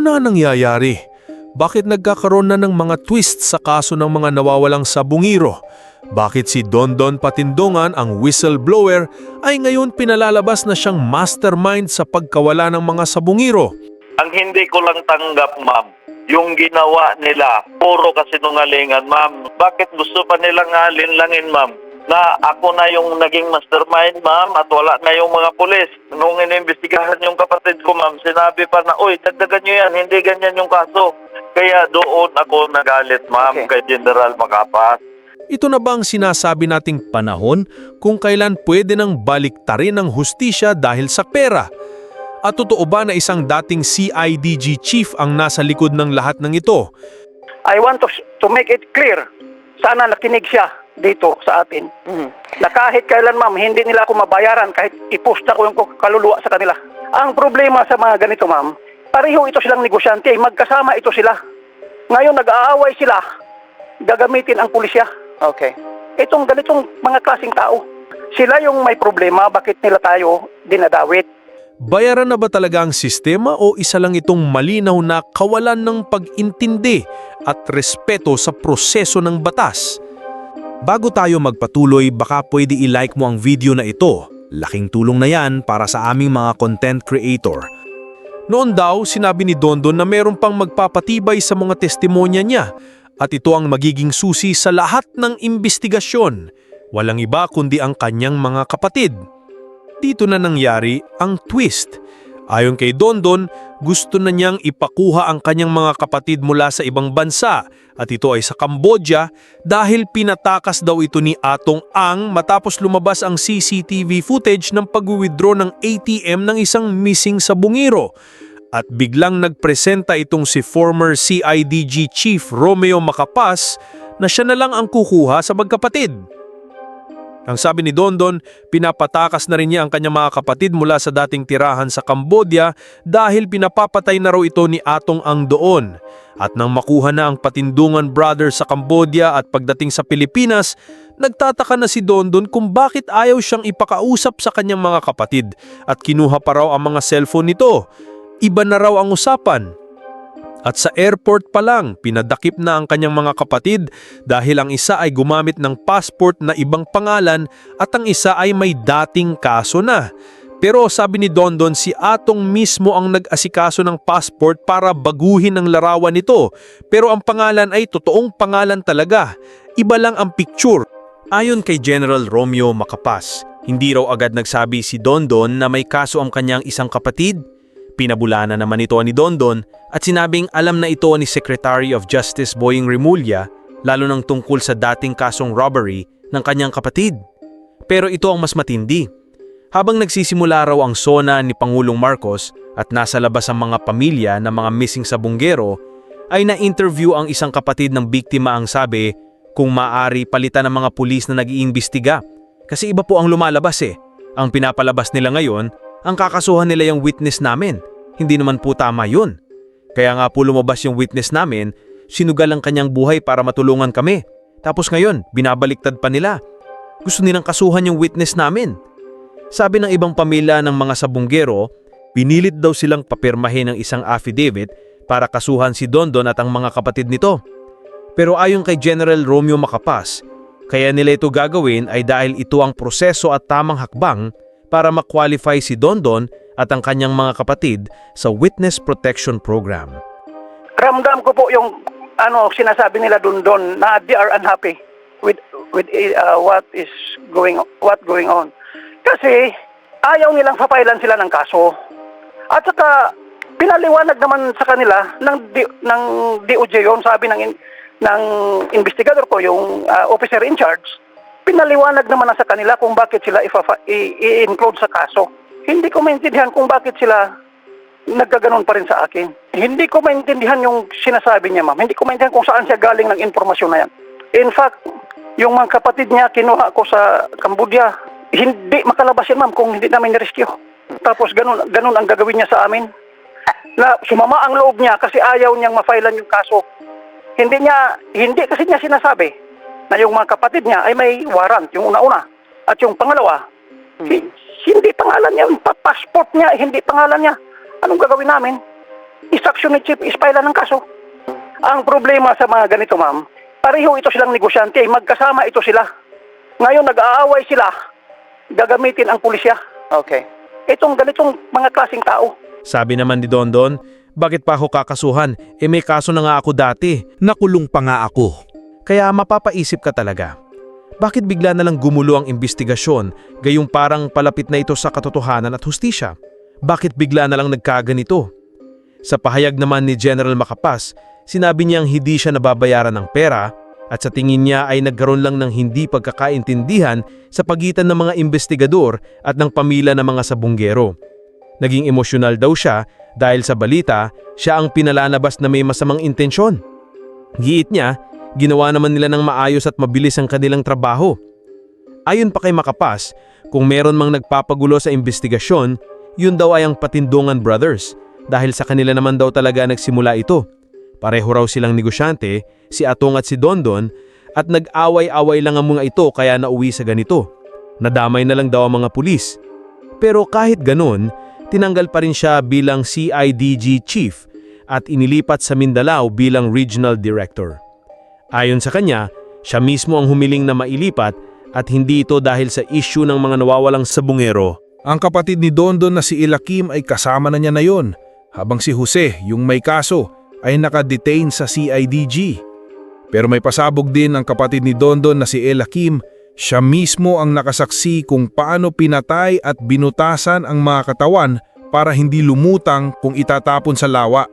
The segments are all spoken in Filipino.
Ano na nangyayari? Bakit nagkakaroon na ng mga twist sa kaso ng mga nawawalang sabungiro? Bakit si Dondon Patindongan, ang whistleblower, ay ngayon pinalalabas na siyang mastermind sa pagkawala ng mga sabungiro? Ang hindi ko lang tanggap, ma'am, yung ginawa nila, puro kasinungalingan, ma'am. Bakit gusto pa nilang alinlangin, ma'am? Na ako na yung naging mastermind, ma'am, at wala na yung mga pulis. Nung inimbestigahan yung kapatid ko, ma'am, sinabi pa na, Uy, dagdagan nyo yan, hindi ganyan yung kaso. Kaya doon ako nagalit, ma'am, Okay. kay General Macapas. Ito na ba ang sinasabi nating panahon kung kailan pwede nang baliktarin ng hustisya dahil sa pera? At totoo ba na isang dating CIDG chief ang nasa likod ng lahat ng ito? I want to, to make it clear. Sana nakinig siya dito sa atin. Mhm. Na kahit kailan ma'am, hindi nila ako mabayaran kahit ipost na ko yung kaluluwa sa kanila. Ang problema sa mga ganito ma'am, pareho ito silang negosyante, magkasama ito sila. Ngayon nag-aaway sila, gagamitin ang pulisya. Okay. Itong ganitong mga klaseng tao. Sila yung may problema, bakit nila tayo dinadawit? Bayaran na ba talaga ang sistema o isa lang itong malinaw na kawalan ng pag-intindi at respeto sa proseso ng batas? Bago tayo magpatuloy, baka pwede i-like mo ang video na ito. Laking tulong na yan para sa aming mga content creator. Noon daw, sinabi ni Dondon na meron pang magpapatibay sa mga testimonya niya at ito ang magiging susi sa lahat ng imbestigasyon. Walang iba kundi ang kanyang mga kapatid. Dito na nangyari ang twist. Ayon kay Dondon, gusto na niyang ipakuha ang kanyang mga kapatid mula sa ibang bansa at ito ay sa Cambodia dahil pinatakas daw ito ni Atong Ang matapos lumabas ang CCTV footage ng pag-withdraw ng ATM ng isang missing sa Bungiro. At biglang nagpresenta itong si former CIDG Chief Romeo Macapas na siya na lang ang kukuha sa magkapatid. Ang sabi ni Dondon, pinapatakas na rin niya ang kanyang mga kapatid mula sa dating tirahan sa Cambodia dahil pinapapatay na raw ito ni Atong Ang doon. At nang makuha na ang Patindungan Brothers sa Cambodia at pagdating sa Pilipinas, nagtataka na si Dondon kung bakit ayaw siyang ipakausap sa kanyang mga kapatid at kinuha pa raw ang mga cellphone nito. Iba na raw ang usapan. At sa airport pa lang, pinadakip na ang kanyang mga kapatid dahil ang isa ay gumamit ng passport na ibang pangalan at ang isa ay may dating kaso na. Pero sabi ni Dondon si Atong mismo ang nag-asikaso ng passport para baguhin ang larawan nito. Pero ang pangalan ay totoong pangalan talaga. Iba lang ang picture. Ayon kay General Romeo Macapas, hindi raw agad nagsabi si Dondon na may kaso ang kanyang isang kapatid. Pinabulana naman ito ni Dondon at sinabing alam na ito ni Secretary of Justice Boying Remulla lalo nang tungkol sa dating kasong robbery ng kanyang kapatid. Pero ito ang mas matindi. Habang nagsisimula raw ang sona ni Pangulong Marcos at nasa labas ang mga pamilya ng mga missing sa bunggero, ay na-interview ang isang kapatid ng biktima ang sabi kung maaari palitan ng mga pulis na nag-iimbestiga. Kasi iba po ang lumalabas eh. Ang pinapalabas nila ngayon, ang kakasuhan nila yung witness namin. Hindi naman po tama yun. Kaya nga po lumabas yung witness namin, sinugal ang kanyang buhay para matulungan kami. Tapos ngayon, binabaliktad pa nila. Gusto nilang kasuhan yung witness namin. Sabi ng ibang pamilya ng mga sabunggero, pinilit daw silang papirmahin ng isang affidavit para kasuhan si Dondon at ang mga kapatid nito. Pero ayon kay General Romeo Macapas, kaya nila ito gagawin ay dahil ito ang proseso at tamang hakbang para ma-qualify si Dondon at ang kanyang mga kapatid sa Witness Protection Program. Ramdam ko po yung ano sinasabi nila doon na they are unhappy with with uh, what is going what going on. Kasi ayaw nilang papailan sila ng kaso. At saka pinaliwanag naman sa kanila ng ng DOJ yon sabi ng ng investigador ko yung uh, officer in charge. Pinaliwanag naman na sa kanila kung bakit sila i-include sa kaso. Hindi ko maintindihan kung bakit sila nagkaganon pa rin sa akin. Hindi ko maintindihan yung sinasabi niya, ma'am. Hindi ko maintindihan kung saan siya galing ng impormasyon na yan. In fact, yung mga kapatid niya, kinuha ko sa Cambodia, hindi makalabas yan, ma'am, kung hindi namin rescue. Tapos ganun, ganun ang gagawin niya sa amin. Na sumama ang loob niya kasi ayaw niyang mafailan yung kaso. Hindi niya, hindi kasi niya sinasabi na yung mga kapatid niya ay may warrant, yung una-una. At yung pangalawa, hi- hindi pangalan niya, yung pa- passport niya, hindi pangalan niya. Anong gagawin namin? instruction ni Chief is pailan ng kaso. Ang problema sa mga ganito, ma'am, pareho ito silang negosyante, magkasama ito sila. Ngayon nag-aaway sila, gagamitin ang pulisya. Okay. Itong ganitong mga klaseng tao. Sabi naman ni Dondon, bakit pa ako kakasuhan? E may kaso na nga ako dati. Nakulong pa nga ako. Kaya mapapaisip ka talaga. Bakit bigla na lang gumulo ang investigasyon, gayong parang palapit na ito sa katotohanan at hustisya? Bakit bigla na lang nagkaganito? Sa pahayag naman ni General Macapas, sinabi niyang hindi siya nababayaran ng pera at sa tingin niya ay nagkaroon lang ng hindi pagkakaintindihan sa pagitan ng mga investigador at ng pamilya ng mga sabunggero. Naging emosyonal daw siya dahil sa balita, siya ang pinalalabas na may masamang intensyon. Giit niya, ginawa naman nila ng maayos at mabilis ang kanilang trabaho. Ayon pa kay Makapas, kung meron mang nagpapagulo sa investigasyon, yun daw ay ang Patindungan Brothers dahil sa kanila naman daw talaga nagsimula ito. Pareho raw silang negosyante, si Atong at si Dondon, at nag-away-away lang ang mga ito kaya nauwi sa ganito. Nadamay na lang daw ang mga pulis. Pero kahit ganun, tinanggal pa rin siya bilang CIDG Chief at inilipat sa Mindanao bilang Regional Director. Ayon sa kanya, siya mismo ang humiling na mailipat at hindi ito dahil sa issue ng mga nawawalang sabungero. Ang kapatid ni Dondon na si Ilakim ay kasama na niya na yon, habang si Jose, yung may kaso, ay nakadetain sa CIDG. Pero may pasabog din ang kapatid ni Dondon na si Elakim, siya mismo ang nakasaksi kung paano pinatay at binutasan ang mga katawan para hindi lumutang kung itatapon sa lawa.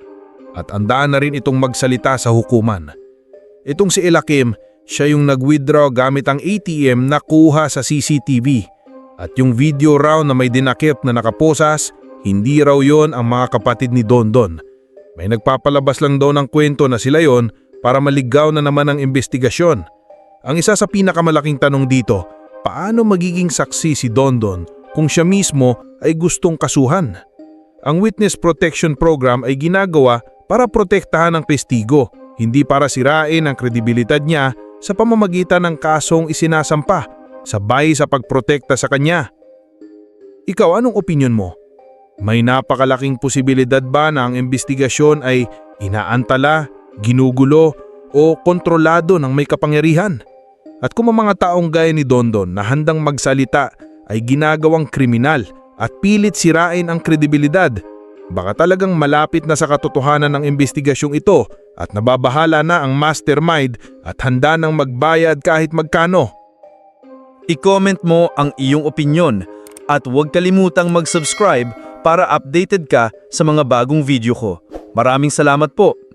At andaan na rin itong magsalita sa hukuman. Itong si Elakim, siya yung nag-withdraw gamit ang ATM na kuha sa CCTV. At yung video raw na may dinakip na nakaposas, hindi raw yon ang mga kapatid ni Dondon. May nagpapalabas lang daw ng kwento na sila yon para maligaw na naman ang investigasyon. Ang isa sa pinakamalaking tanong dito, paano magiging saksi si Dondon kung siya mismo ay gustong kasuhan? Ang Witness Protection Program ay ginagawa para protektahan ang testigo, hindi para sirain ang kredibilidad niya sa pamamagitan ng kasong isinasampa, sabay sa pagprotekta sa kanya. Ikaw, anong opinion mo? May napakalaking posibilidad ba na ang investigasyon ay inaantala, ginugulo o kontrolado ng may kapangyarihan? At kung ang mga taong gaya ni Dondon na handang magsalita ay ginagawang kriminal at pilit sirain ang kredibilidad, baka talagang malapit na sa katotohanan ng investigasyong ito at nababahala na ang mastermind at handa nang magbayad kahit magkano. I-comment mo ang iyong opinyon at huwag kalimutang mag-subscribe para updated ka sa mga bagong video ko. Maraming salamat po!